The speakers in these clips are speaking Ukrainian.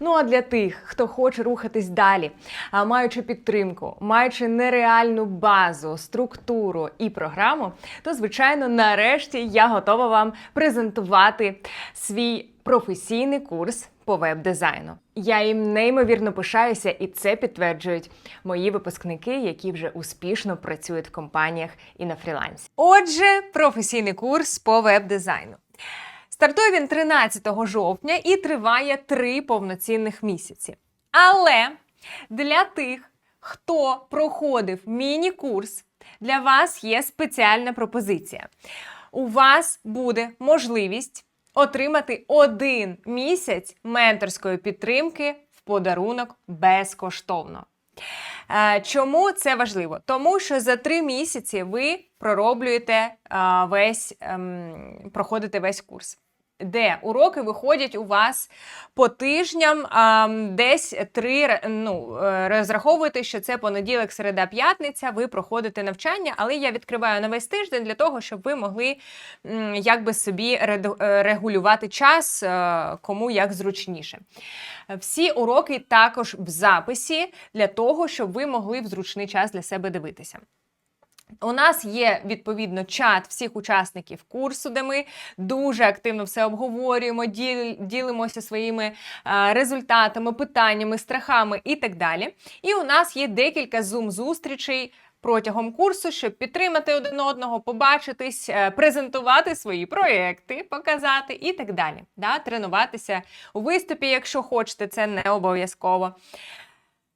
Ну а для тих, хто хоче рухатись далі, маючи підтримку, маючи нереальну базу, структуру і програму, то звичайно, нарешті я готова вам презентувати свій професійний курс по веб-дизайну. Я їм неймовірно пишаюся, і це підтверджують мої випускники, які вже успішно працюють в компаніях і на фрілансі. Отже, професійний курс по веб-дизайну. Стартує він 13 жовтня і триває три повноцінних місяці. Але для тих, хто проходив міні-курс, для вас є спеціальна пропозиція. У вас буде можливість отримати один місяць менторської підтримки в подарунок безкоштовно. Е, Чому це важливо? Тому що за три місяці ви пророблюєте е, весь, ем, проходите весь курс. Де уроки виходять у вас по тижням, ам, десь три ну, е, розраховуйте, що це понеділок, середа, п'ятниця. Ви проходите навчання, але я відкриваю на весь тиждень для того, щоб ви могли якби собі е, регулювати час, е, кому як зручніше. Всі уроки також в записі для того, щоб ви могли в зручний час для себе дивитися. У нас є відповідно чат всіх учасників курсу, де ми дуже активно все обговорюємо, діл- ділимося своїми результатами, питаннями, страхами і так далі. І у нас є декілька зум-зустрічей. Протягом курсу, щоб підтримати один одного, побачитись, е, презентувати свої проекти, показати і так далі. Да? Тренуватися у виступі, якщо хочете, це не обов'язково.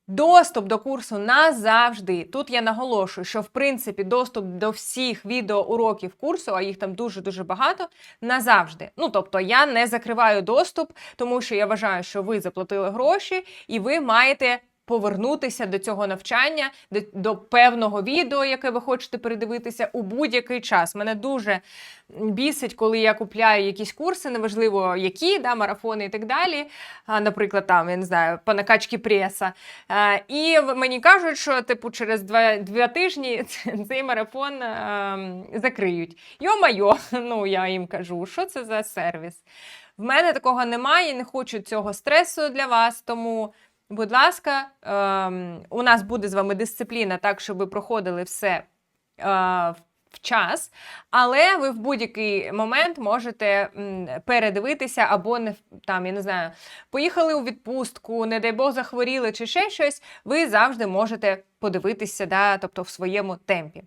Доступ до курсу назавжди. Тут я наголошую, що в принципі доступ до всіх відеоуроків курсу, а їх там дуже-дуже багато, назавжди. Ну тобто я не закриваю доступ, тому що я вважаю, що ви заплатили гроші і ви маєте. Повернутися до цього навчання, до, до певного відео, яке ви хочете передивитися у будь-який час. Мене дуже бісить, коли я купляю якісь курси, неважливо які, да, марафони і так далі. А, наприклад, там, я не знаю, по накачці преса. І мені кажуть, що типу через два, два тижні цей марафон е, закриють. Йо-майо, ну я їм кажу, що це за сервіс? В мене такого немає, не хочу цього стресу для вас, тому. Будь ласка, ем, у нас буде з вами дисципліна, так, щоб ви проходили все е, в час, але ви в будь-який момент можете передивитися або не там, я не знаю, поїхали у відпустку, не дай Бог захворіли чи ще щось. Ви завжди можете подивитися, да, тобто в своєму темпі.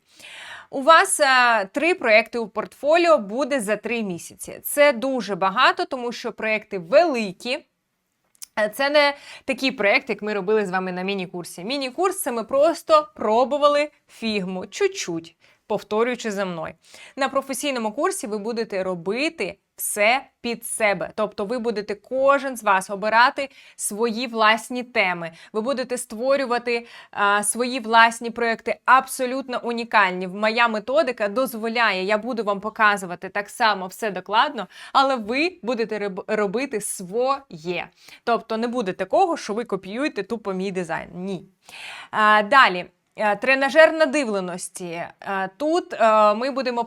У вас е, три проекти у портфоліо буде за три місяці. Це дуже багато, тому що проекти великі. Е, Це не такий проєкт, як ми робили з вами на міні-курсі. Міні-курс це ми просто пробували фігму чуть-чуть, повторюючи за мною. На професійному курсі ви будете робити все під себе. Тобто ви будете кожен з вас обирати свої власні теми. Ви будете створювати а, свої власні проекти абсолютно унікальні. Моя методика дозволяє, я буду вам показувати так само все докладно, але ви будете робити своє. Тобто не буде такого, що ви копіюєте тупо мій дизайн. Ні. А, далі. Е, Тренажер надивленості. Е, Тут е, ми будемо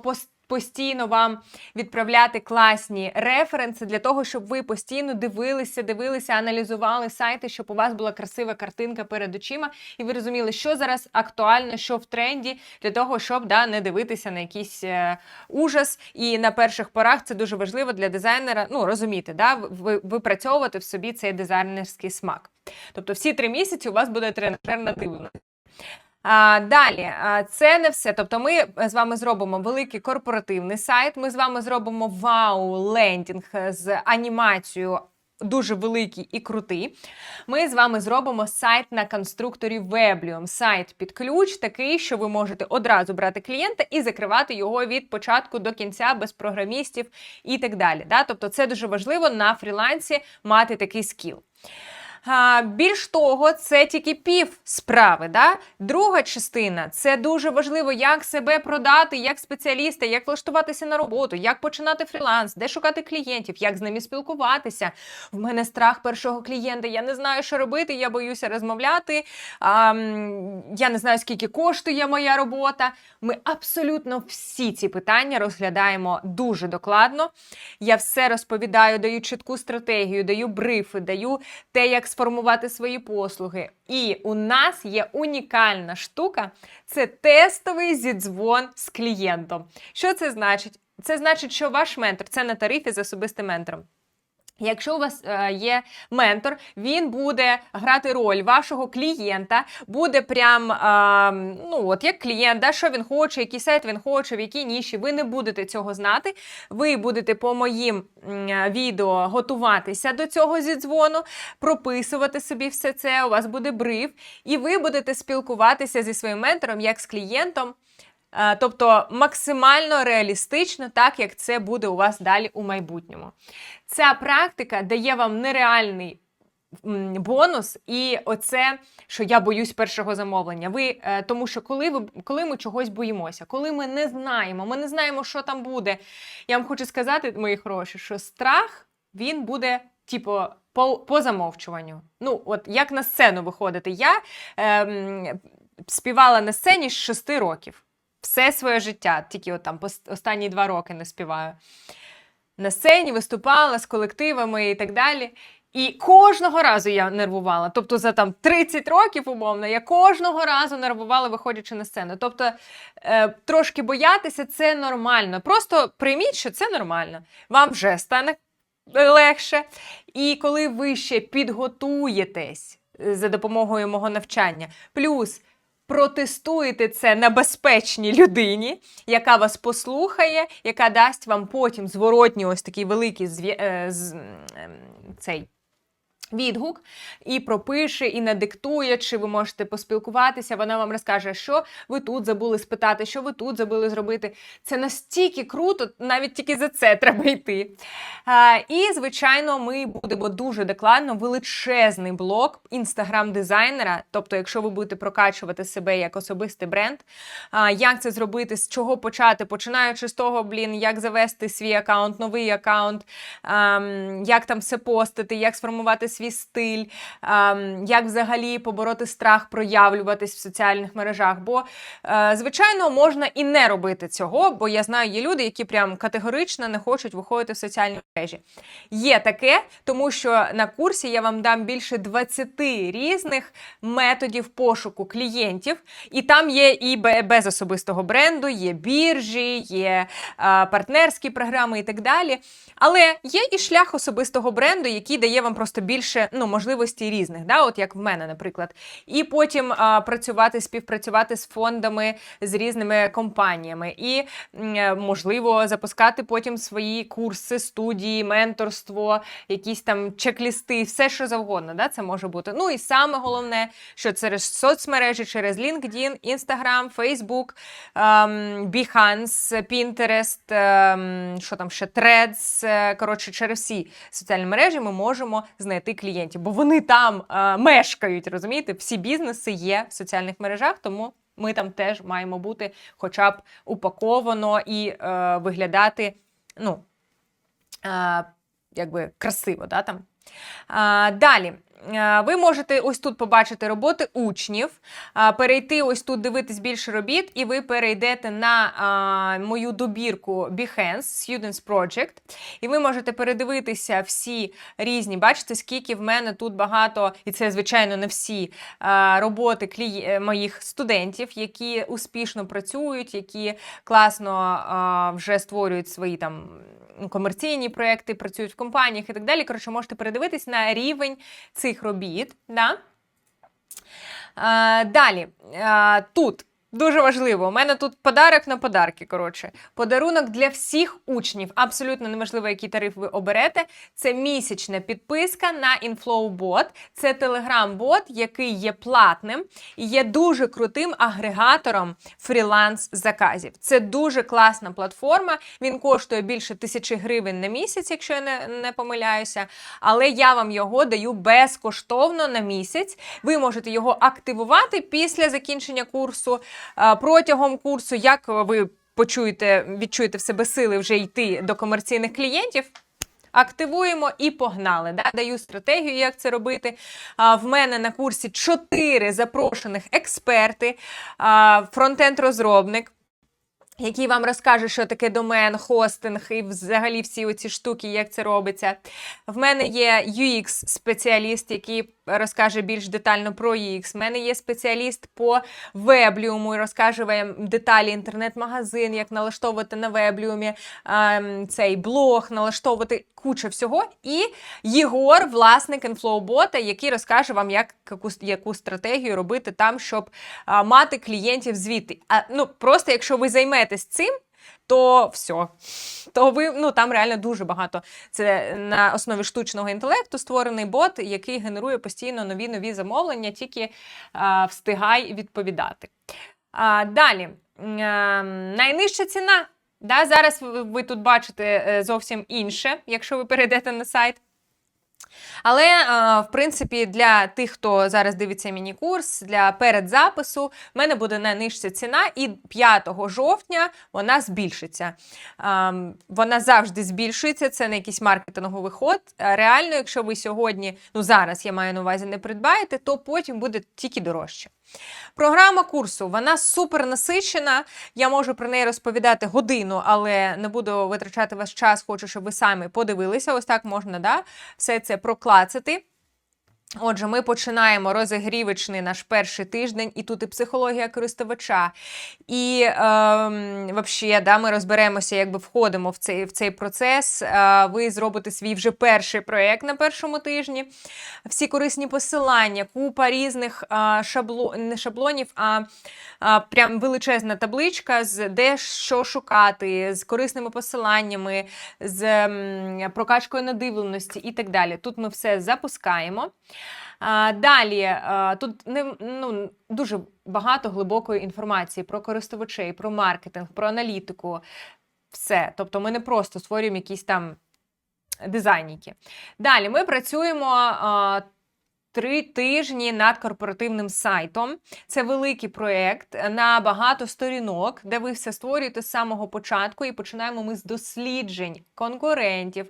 постійно вам відправляти класні референси для того, щоб ви постійно дивилися, дивилися, аналізували сайти, щоб у вас була красива картинка перед очима, і ви розуміли, що зараз актуально, що в тренді, для того, щоб да, не дивитися на якийсь е, ужас. І на перших порах це дуже важливо для дизайнера. Ну розуміти, да, ви- випрацьовувати в собі цей дизайнерський смак. Тобто, всі три місяці у вас буде тренажер надивленості. А, далі, а, це не все. Тобто, ми з вами зробимо великий корпоративний сайт. Ми з вами зробимо вау-лендінг з анімацією. Дуже великий і крутий. Ми з вами зробимо сайт на конструкторі Weblium. Сайт під ключ, такий, що ви можете одразу брати клієнта і закривати його від початку до кінця без програмістів і так далі. Да? Тобто, це дуже важливо на фрілансі мати такий скіл. Більш того, це тільки пів справи. Да? Друга частина це дуже важливо, як себе продати як спеціаліста, як влаштуватися на роботу, як починати фріланс, де шукати клієнтів, як з ними спілкуватися. В мене страх першого клієнта. Я не знаю, що робити, я боюся розмовляти. А, я не знаю, скільки коштує моя робота. Ми абсолютно всі ці питання розглядаємо дуже докладно. Я все розповідаю, даю чітку стратегію, даю брифи, даю те, як сформувати свої послуги. І у нас є унікальна штука це тестовий зідзвон з клієнтом. Що це значить? Це значить, що ваш ментор це на тарифі з особистим ментором. Якщо у вас е, є ментор, він буде грати роль вашого клієнта, буде прям е, ну от як клієнт, да, що він хоче, який сайт він хоче, в якій ніші. Ви не будете цього знати. Ви будете по моїм е, відео готуватися до цього зідзвону, прописувати собі все це. У вас буде бриф, і ви будете спілкуватися зі своїм ментором як з клієнтом. Е, Тобто максимально реалістично, так як це буде у вас далі у майбутньому. Ця практика дає вам нереальний бонус, і оце, що я боюсь першого замовлення. Ви, е, тому що коли ви коли ми чогось боїмося, коли ми не знаємо, ми не знаємо, що там буде. Я вам хочу сказати, мої хороші, що страх він буде, типу, по, по замовчуванню. Ну, от як на сцену виходити. Я ем, співала на сцені з 6 років. Все своє життя, тільки от там останні два роки не співаю. На сцені виступала з колективами і так далі. І кожного разу я нервувала. Тобто за там 30 років, умовно, я кожного разу нервувала, виходячи на сцену. Тобто е, трошки боятися це нормально. Просто прийміть, що це нормально. Вам вже стане легше. І коли ви ще підготуєтесь е, за допомогою мого навчання, плюс протестуєте це на безпечній людині, яка вас послухає, яка дасть вам потім зворотній ось такий великий зв'язок. е, ем, цей. Відгук і пропише, і надиктує, чи ви можете поспілкуватися. Вона вам розкаже, що ви тут забули спитати, що ви тут забули зробити. Це настільки круто, навіть тільки за це треба йти. А, і, звичайно, ми будемо дуже докладно величезний блок інстаграм-дизайнера. Тобто, якщо ви будете прокачувати себе як особистий бренд, а, як це зробити, з чого почати, починаючи з того, блін, як завести свій аккаунт, новий аккаунт, ем, як там все постити, як сформувати свій стиль, ем, як взагалі побороти страх проявлюватись в соціальних мережах. Бо, е, звичайно, можна і не робити цього, бо я знаю, є люди, які прям категорично не хочуть виходити в соціальні мережі. Є таке, тому що на курсі я вам дам більше 20 різних методів пошуку клієнтів, і там є і без особистого бренду, є біржі, є е, партнерські програми і так далі. Але є і шлях особистого бренду, який дає вам просто більше ну, можливостей різних, да? от як в мене, наприклад. І потім а, працювати, співпрацювати з фондами, з різними компаніями, і е, можливо запускати потім свої курси, студії, менторство, якісь там чек-лісти, все що завгодно. Да? Це може бути. Ну і саме головне, що через соцмережі, через LinkedIn, Instagram, Facebook, ем, Behance, Pinterest, ем, що там ще Threads, е, коротше, через всі соціальні мережі ми можемо знайти клієнтів, бо вони там е, мешкають, розумієте? Всі бізнеси є в соціальних мережах, тому ми там теж маємо бути хоча б упаковано і е, виглядати, ну, е, якби красиво, да, там. Е, далі. Е, Ви можете ось тут побачити роботи учнів, перейти ось тут дивитись більше робіт, і ви перейдете на мою добірку Behance Students Project. І ви можете передивитися всі різні, бачите, скільки в мене тут багато, і це, звичайно, не всі роботи клії... е, моїх студентів, які успішно працюють, які класно вже створюють свої там комерційні проекти, працюють в компаніях і так далі. Коротше, можете передивитись на рівень цих робіт. Да? Е, далі, е, тут Дуже важливо. У мене тут подарок на подарки. Коротше, подарунок для всіх учнів. Абсолютно неважливо, який тариф ви оберете. Це місячна підписка на InflowBot. Це телеграм-бот, який є платним і є дуже крутим агрегатором фріланс-заказів. Це дуже класна платформа. Він коштує більше тисячі гривень на місяць, якщо я не, не помиляюся. Але я вам його даю безкоштовно на місяць. Ви можете його активувати після закінчення курсу. Протягом курсу, як ви почуєте, відчуєте в себе сили вже йти до комерційних клієнтів. Активуємо і погнали. Да? Даю стратегію, як це робити. А, в мене на курсі чотири запрошених експерти, а, фронтенд-розробник. Який вам розкаже, що таке домен, хостинг і взагалі всі оці штуки, як це робиться. В мене є UX-спеціаліст, який розкаже більш детально про UX. В мене є спеціаліст по вебліуму і розкаже вам деталі інтернет-магазин, як налаштовувати на вебліумі ем, цей блог, налаштовувати куча всього. І Єгор, власник інфлоубота, який розкаже вам, як яку, яку стратегію робити там, щоб а, мати клієнтів звідти. А ну просто якщо ви займетесь цим. То все, то ви ну там реально дуже багато. Це на основі штучного інтелекту створений бот, який генерує постійно нові нові замовлення, тільки а, встигай відповідати. А, далі а, найнижча ціна. Да, Зараз ви, ви тут бачите е, зовсім інше, якщо ви перейдете на сайт. Але, е, в принципі, для тих, хто зараз дивиться міні-курс, для передзапису, в мене буде найнижча ціна, і 5 жовтня вона збільшиться. Ем, Вона завжди збільшується, це не якийсь маркетинговий ход. Е, Реально, якщо ви сьогодні, ну зараз я маю на увазі, не придбаєте, то потім буде тільки дорожче. Програма курсу вона супер насичена. Я можу про неї розповідати годину, але не буду витрачати ваш час. Хочу, щоб ви самі подивилися. Ось так можна да, все це проклацати. Отже, ми починаємо розігрівочний наш перший тиждень, і тут і психологія користувача, і е, вообще, да, ми розберемося, якби входимо в цей в цей процес. Е, ви зробите свій вже перший проєкт на першому тижні. Всі корисні посилання, купа різних е, шабло, не шаблонів, а е, прям величезна табличка, з де що шукати, з корисними посиланнями, з м, прокачкою надивленості і так далі. Тут ми все запускаємо. Далі тут не ну дуже багато глибокої інформації про користувачей, про маркетинг, про аналітику. Все. Тобто, ми не просто створюємо якісь там дизайніки. Далі ми працюємо. Три тижні над корпоративним сайтом. Це великий проєкт на багато сторінок, де ви все створюєте з самого початку. І починаємо ми з досліджень конкурентів,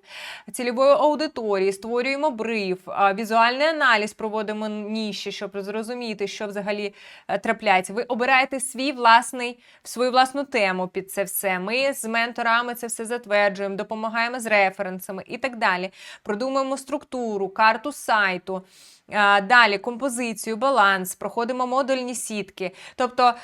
цільової аудиторії, створюємо бриф, візуальний аналіз проводимо ніші, щоб зрозуміти, що взагалі е, трапляється. Ви обираєте свій власний, свою власну тему під це все. Ми з менторами це все затверджуємо, допомагаємо з референсами і так далі. Продумуємо структуру, карту сайту. Далі композицію, баланс, проходимо модульні сітки. Тобто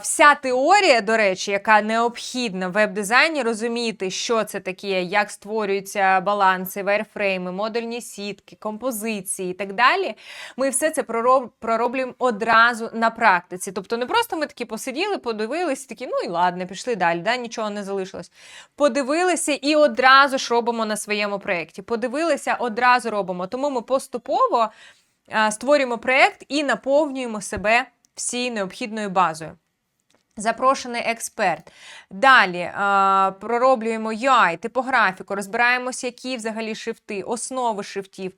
вся теорія, до речі, яка необхідна в веб-дизайні, розуміти, що це таке, як створюються баланси, вайрфрейми, модульні сітки, композиції і так далі. Ми все це пророб, пророблюємо одразу на практиці. Тобто, не просто ми такі посиділи, подивилися, такі, ну і ладно, пішли далі, да, нічого не залишилось. Подивилися і одразу ж робимо на своєму проєкті. Подивилися, одразу робимо. Тому ми поступово створюємо проєкт і наповнюємо себе всією необхідною базою. Запрошений експерт. Далі а, пророблюємо UI, типографіку, розбираємося, які взагалі шрифти, основи шрифтів,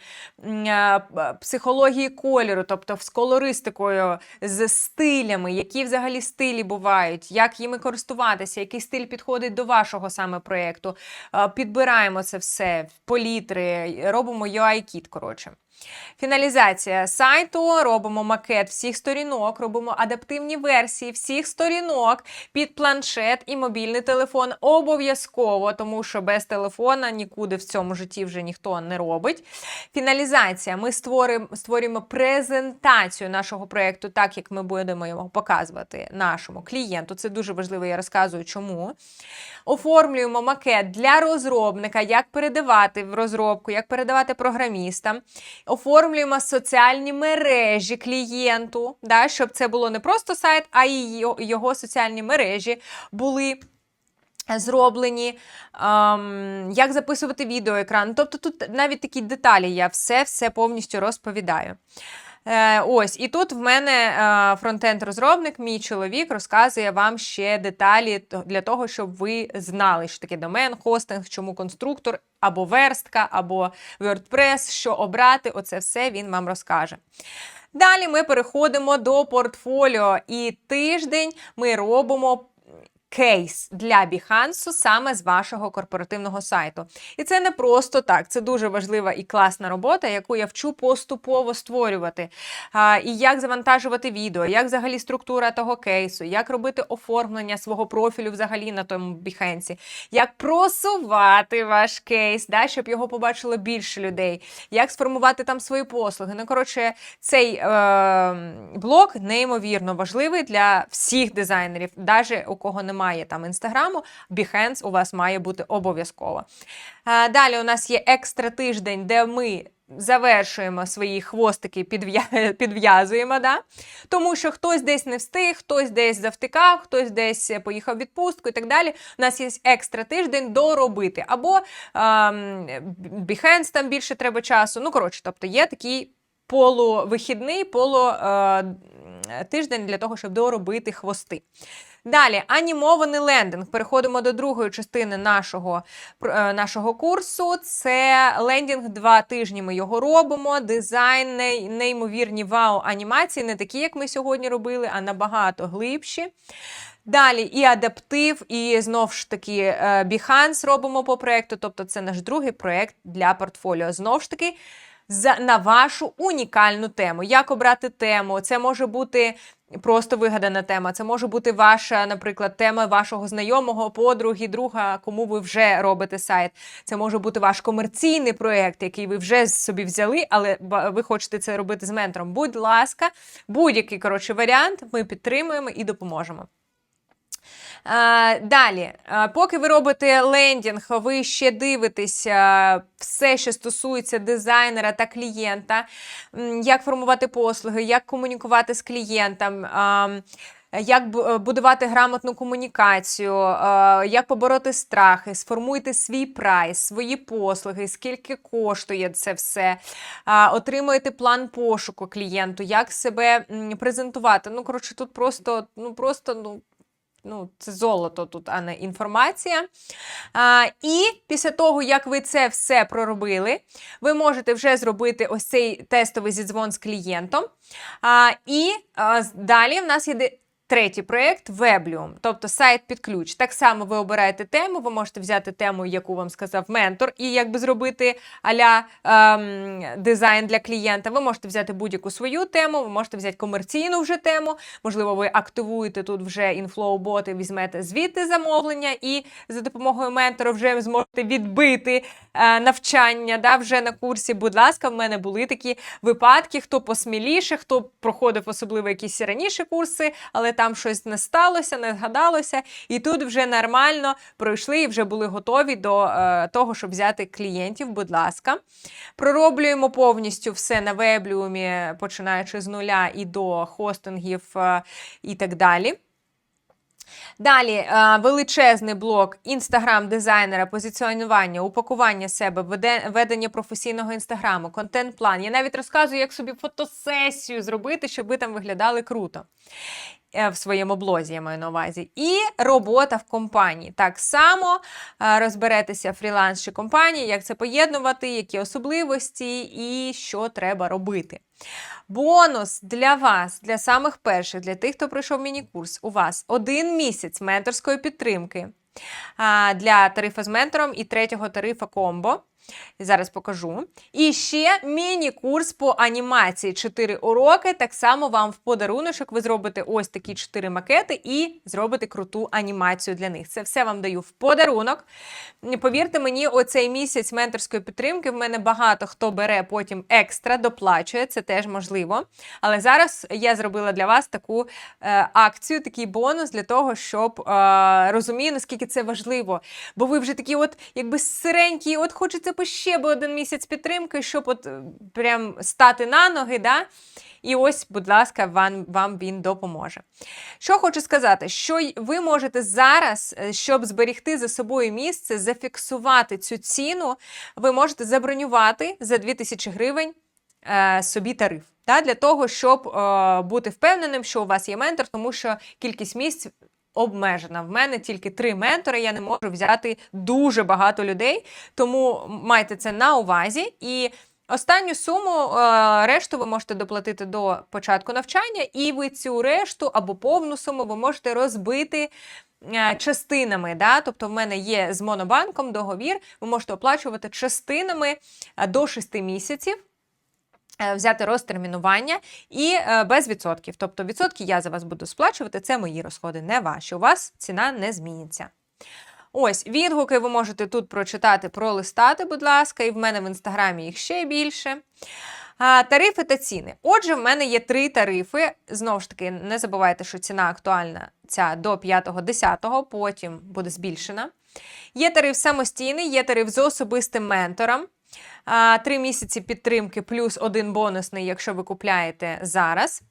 а, психології кольору, тобто з колористикою, з стилями, які взагалі стилі бувають, як їми користуватися, який стиль підходить до вашого саме проєкту. Підбираємо це все, палітри, робимо UI-кіт, коротше. Фіналізація сайту, робимо макет всіх сторінок, робимо адаптивні версії всіх сторінок під планшет і мобільний телефон обов'язково, тому що без телефона нікуди в цьому житті вже ніхто не робить. Фіналізація. Ми створюємо, створюємо презентацію нашого проєкту, так як ми будемо його показувати нашому клієнту. Це дуже важливо, я розказую, чому. Оформлюємо макет для розробника, як передавати в розробку, як передавати програмістам. Оформлюємо соціальні мережі клієнту, да, щоб це було не просто сайт, а й його- соціальні мережі були. Зроблені, ем, як записувати відеоекран. Тобто тут навіть такі деталі я все-все повністю розповідаю. Е, ось, і тут в мене е, фронтенд-розробник, мій чоловік, розказує вам ще деталі для того, щоб ви знали, що таке домен, хостинг, чому конструктор, або верстка, або WordPress, що обрати. Оце все він вам розкаже. Далі ми переходимо до портфоліо, і тиждень ми робимо кейс для Behance саме з вашого корпоративного сайту. І це не просто так, це дуже важлива і класна робота, яку я вчу поступово створювати. А, і як завантажувати відео, як взагалі структура того кейсу, як робити оформлення свого профілю взагалі на тому Behance, як просувати ваш кейс, да, щоб його побачило більше людей, як сформувати там свої послуги. Ну, коротше, цей е, блок неймовірно важливий для всіх дизайнерів, навіть у кого немає там інстаграму, Behance у вас має бути обов'язково. Далі у нас є екстра тиждень, де ми. Завершуємо свої хвостики, підв'я- підв'язуємо, да? тому що хтось десь не встиг, хтось десь завтикав, хтось десь поїхав відпустку і так далі. У нас є екстра тиждень доробити. Або ем, Behance там більше треба часу. Ну, коротше, тобто є такий полувихідний, полу е, тиждень для того, щоб доробити хвости. Далі, анімований лендинг. Переходимо до другої частини нашого, е, нашого курсу. Це лендінг два тижні. Ми його робимо. Дизайн, неймовірні вау-анімації, не такі, як ми сьогодні робили, а набагато глибші. Далі і адаптив, і знов ж таки е, Behance робимо по проекту. Тобто, це наш другий проект для портфоліо. Знов ж таки. На вашу унікальну тему. Як обрати тему? Це може бути просто вигадана тема. Це може бути ваша, наприклад, тема вашого знайомого, подруги, друга, кому ви вже робите сайт. Це може бути ваш комерційний проєкт, який ви вже собі взяли, але ви хочете це робити з ментором. Будь ласка, будь-який коротше варіант ми підтримуємо і допоможемо. Е, Далі, е, поки ви робите лендінг, ви ще дивитесь е, все, що стосується дизайнера та клієнта, як формувати послуги, як комунікувати з клієнтом. ем, Як будувати грамотну комунікацію, як побороти страхи, сформуйте свій прайс, свої послуги, скільки коштує це все, отримуєте план пошуку клієнту, як себе презентувати. Ну, коротше, тут просто, ну, просто, ну, Ну, це золото тут, а не інформація. А, і після того, як ви це все проробили, ви можете вже зробити ось цей тестовий зідзвон з клієнтом. А, і а, далі в нас є третій проєкт Weblium, тобто сайт під ключ. Так само ви обираєте тему, ви можете взяти тему, яку вам сказав ментор, і якби зробити аля ем, дизайн для клієнта. Ви можете взяти будь-яку свою тему, ви можете взяти комерційну вже тему. Можливо, ви активуєте тут вже інфлоу-боти, візьмете звідти замовлення, і за допомогою ментора вже зможете відбити е, навчання да, вже на курсі. Будь ласка, в мене були такі випадки, хто посміліше, хто проходив особливо якісь раніше курси, але там щось не сталося, не згадалося. І тут вже нормально пройшли і вже були готові до е, того, щоб взяти клієнтів. Будь ласка. Пророблюємо повністю все на вебліумі, починаючи з нуля і до хостингів е, і так далі. Далі е, величезний блок інстаграм-дизайнера, позиціонування, упакування себе, ведення професійного інстаграму, контент-план. Я навіть розказую, як собі фотосесію зробити, щоб ви там виглядали круто. Е, В своєму блозі я маю на увазі. І робота в компанії. Так само е, розберетеся фріланс чи компанії, як це поєднувати, які особливості і що треба робити. Бонус для вас, для самих перших, для тих, хто пройшов міні-курс, у вас один місяць менторської підтримки для тарифа з ментором і третього тарифа комбо. Зараз покажу. І ще міні-курс по анімації 4 уроки. Так само вам в подаруночок ви зробите ось такі 4 макети і зробите круту анімацію для них. Це все вам даю в подарунок. Повірте мені, оцей місяць менторської підтримки в мене багато хто бере потім екстра, доплачує, це теж можливо. Але зараз я зробила для вас таку е, акцію, такий бонус для того, щоб е, розумію, наскільки це важливо. Бо ви вже такі, от якби сиренькі, от хочеться би ще би один місяць підтримки, щоб от е, прям стати на ноги. Да? І ось, будь ласка, вам, вам він допоможе. Що хочу сказати, що ви можете зараз, е, щоб зберігти за собою місце, зафіксувати цю ціну, ви можете забронювати за 2000 гривень е, собі тариф. Та, для того, щоб е, бути впевненим, що у вас є ментор, тому що кількість місць обмежена. В мене тільки три ментори, я не можу взяти дуже багато людей, тому майте це на увазі. І останню суму, е, решту ви можете доплатити до початку навчання, і ви цю решту або повну суму ви можете розбити. е, Частинами, да? тобто в мене є з Монобанком договір, ви можете оплачувати частинами е, до 6 місяців взяти розтермінування і е, без відсотків. Тобто відсотки я за вас буду сплачувати, це мої розходи, не ваші. У вас ціна не зміниться. Ось відгуки ви можете тут прочитати, пролистати, будь ласка, і в мене в інстаграмі їх ще більше. А, тарифи та ціни. Отже, в мене є три тарифи. Знову ж таки, не забувайте, що ціна актуальна ця до 5-10, потім буде збільшена. Є тариф самостійний, є тариф з особистим ментором. Три місяці підтримки плюс один бонусний, якщо ви купляєте зараз.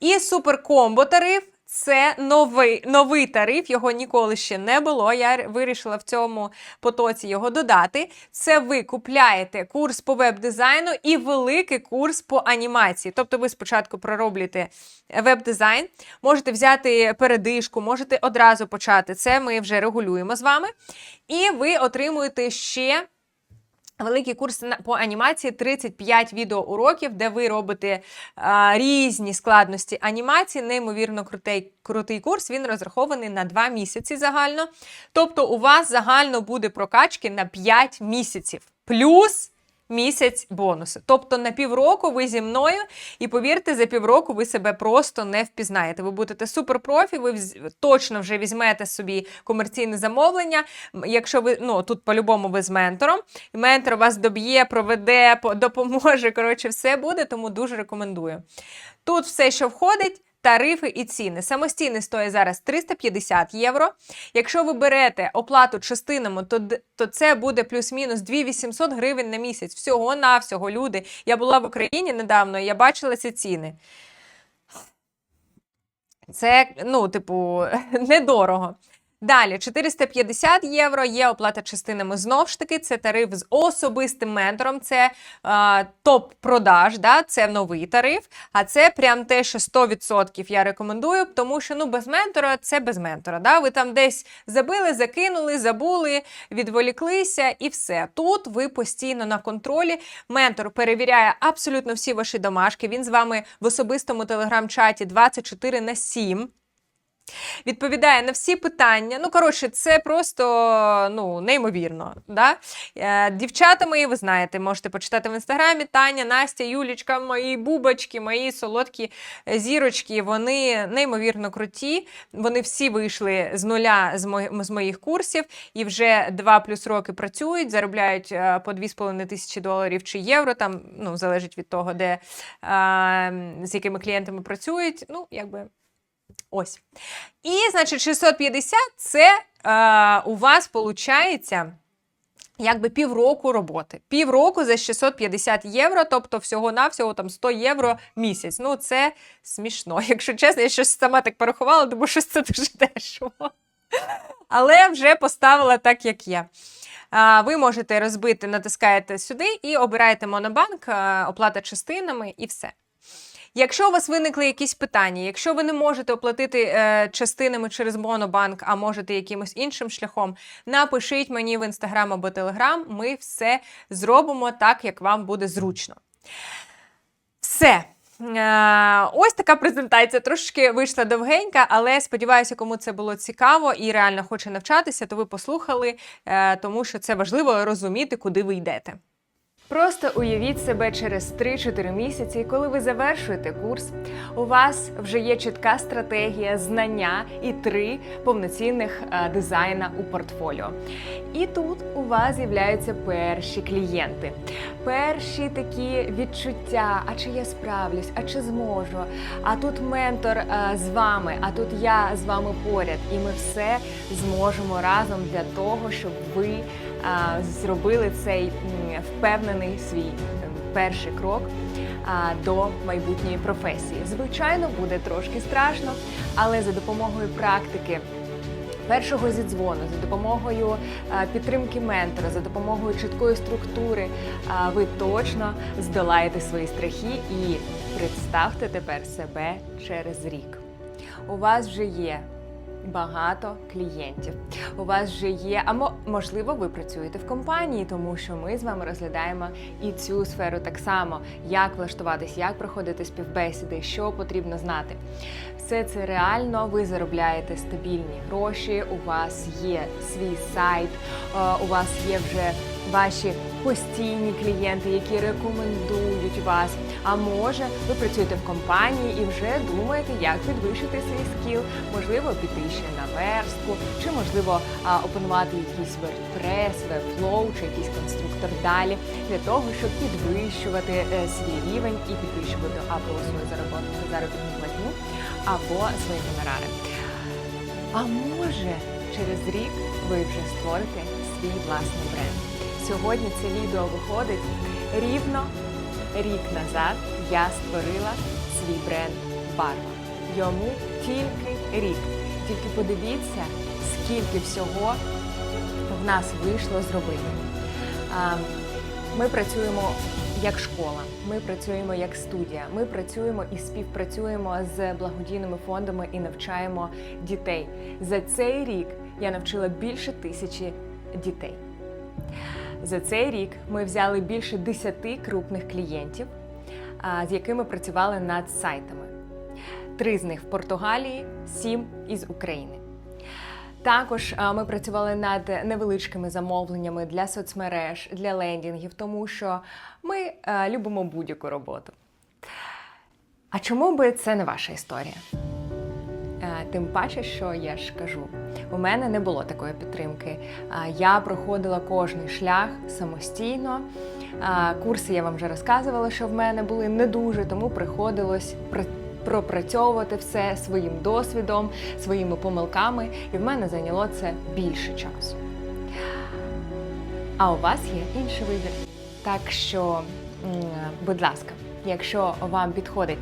І суперкомбо тариф. Це новий, новий тариф, його ніколи ще не було. Я вирішила в цьому потоці його додати. Це ви купляєте курс по веб-дизайну і великий курс по анімації. Тобто ви спочатку пророблюєте веб-дизайн, можете взяти передишку, можете одразу почати. Це ми вже регулюємо з вами. І ви отримуєте ще. Великий курс по анімації 35 відеоуроків, де ви робите а, різні складності анімації. Неймовірно крутий, крутий курс. Він розрахований на 2 місяці загально. Тобто, у вас загально буде прокачки на 5 місяців. Плюс місяць бонуси. Тобто на півроку ви зі мною, і повірте, за півроку ви себе просто не впізнаєте. Ви будете суперпрофі, ви точно вже візьмете собі комерційне замовлення. Якщо ви ну тут по-любому ви з ментором, і ментор вас доб'є, проведе, допоможе. Коротше, все буде, тому дуже рекомендую. Тут все, що входить. Тарифи і ціни. Самостійний стоїть зараз 350 євро. Якщо ви берете оплату частинами, то, то це буде плюс-мінус 2800 гривень на місяць. Всього на всього, люди. Я була в Україні недавно, і я бачила ці ціни. Це, ну, типу, недорого. Далі 450 євро є оплата частинами. Знов ж таки, це тариф з особистим ментором. Це е, топ-продаж, да? це новий тариф. А це прям те, що 100% я рекомендую, тому що ну, без ментора це без ментора. Да? Ви там десь забили, закинули, забули, відволіклися і все. Тут ви постійно на контролі. Ментор перевіряє абсолютно всі ваші домашки. Він з вами в особистому телеграм-чаті 24 на 7 відповідає на всі питання. Ну, коротше, це просто ну, неймовірно. Да? Е, Дівчата мої, ви знаєте, можете почитати в інстаграмі. Таня, Настя, Юлічка, мої бубочки, мої солодкі е, зірочки. Вони неймовірно круті. Вони всі вийшли з нуля з, мо- з моїх курсів і вже два плюс роки працюють, заробляють е, по 2,5 тисячі доларів чи євро. Там ну, залежить від того, де е, з якими клієнтами працюють. Ну, якби. Ось. І, значить, 650 це е, у вас виходить. Якби півроку роботи. Півроку за 650 євро, тобто всього-навсього там 100 євро місяць. Ну, це смішно. Якщо чесно, я щось сама так порахувала, тому що це дуже дешево. Але вже поставила так, як є. Ви можете розбити, натискаєте сюди і обираєте Монобанк, оплата частинами і все. Якщо у вас виникли якісь питання, якщо ви не можете оплатити е, частинами через Монобанк, а можете якимось іншим шляхом, напишіть мені в інстаграм або телеграм. Ми все зробимо так, як вам буде зручно. Все. Е, Ось така презентація. Трошки вийшла довгенька, але сподіваюся, кому це було цікаво і реально хоче навчатися, то ви послухали, е, тому що це важливо розуміти, куди ви йдете. Просто уявіть себе через 3-4 місяці, коли ви завершуєте курс. У вас вже є чітка стратегія, знання і три повноцінних е, дизайна у портфоліо. І тут у вас з'являються перші клієнти, перші такі відчуття: а чи я справлюсь, а чи зможу? А тут ментор е, з вами, а тут я з вами поряд, і ми все зможемо разом для того, щоб ви зробили цей впевнений свій ем, перший крок до майбутньої професії. Звичайно, буде трошки страшно, але за допомогою практики. Першого зідзвону за допомогою підтримки ментора, за допомогою чіткої структури, ви точно здолаєте свої страхи і представте тепер себе через рік. У вас вже є багато клієнтів. У вас вже є, а можливо, ви працюєте в компанії, тому що ми з вами розглядаємо і цю сферу так само, як влаштуватись, як проходити співбесіди, що потрібно знати. Все це реально, ви заробляєте стабільні гроші, у вас є свій сайт, е, у вас є вже ваші постійні клієнти, які рекомендують вас. А може, ви працюєте в компанії і вже думаєте, як підвищити свій скіл, можливо, піти ще на верстку, чи можливо опанувати якийсь WordPress, Webflow, чи якийсь конструктор далі для того, щоб підвищувати е, свій рівень і підвищувати або свою заробітну платню, або свої гонорари. А може, через рік ви вже створите свій власний бренд. Сьогодні це відео виходить рівно рік назад. Я створила свій бренд Барва. Йому тільки рік. Тільки подивіться, скільки всього в нас вийшло зробити. Ми працюємо як школа, ми працюємо як студія, ми працюємо і співпрацюємо з благодійними фондами і навчаємо дітей. За цей рік я навчила більше тисячі дітей. За цей рік ми взяли більше 10 крупних клієнтів, з якими працювали над сайтами. Три з них в Португалії, сім із України. Також ми працювали над невеличкими замовленнями для соцмереж, для лендінгів, тому що ми любимо будь-яку роботу. А чому би це не ваша історія? Тим паче, що я ж кажу, у мене не було такої підтримки. Я проходила кожний шлях самостійно. Курси я вам вже розказувала, що в мене були не дуже, тому приходилось пропрацьовувати все своїм досвідом, своїми помилками, і в мене зайняло це більше часу. А у вас є інший вибір. Так що, будь ласка, якщо вам підходить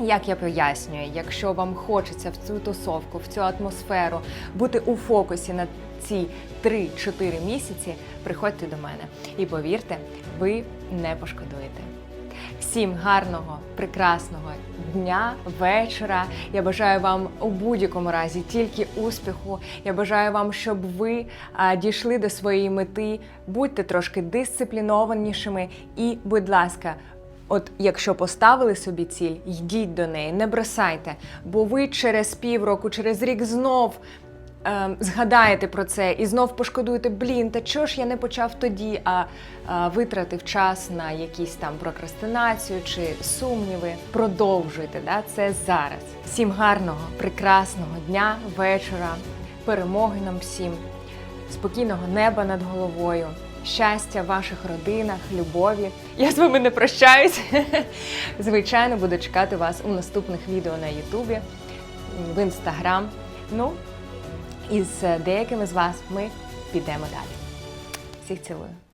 як я пояснюю, якщо вам хочеться в цю тусовку, в цю атмосферу бути у фокусі на ці 3-4 місяці, приходьте до мене і повірте, ви не пошкодуєте. Всім гарного, прекрасного дня, вечора. Я бажаю вам у будь-якому разі тільки успіху. Я бажаю вам, щоб ви а, дійшли до своєї мети, будьте трошки дисциплінованішими і, будь ласка, От якщо поставили собі ціль, йдіть до неї, не бросайте, бо ви через півроку, через рік знов ем, згадаєте про це і знов пошкодуєте, блін, та чого ж я не почав тоді, а, а витратив час на якісь там прокрастинацію чи сумніви. Продовжуйте да, це зараз. Всім гарного, прекрасного дня, вечора, перемоги нам всім, спокійного неба над головою щастя в ваших родинах, любові. Я з вами не прощаюсь. Звичайно, буду чекати вас у наступних відео на Ютубі, в інстаграм. Ну, і з деякими з вас ми підемо далі. Всіх цілую.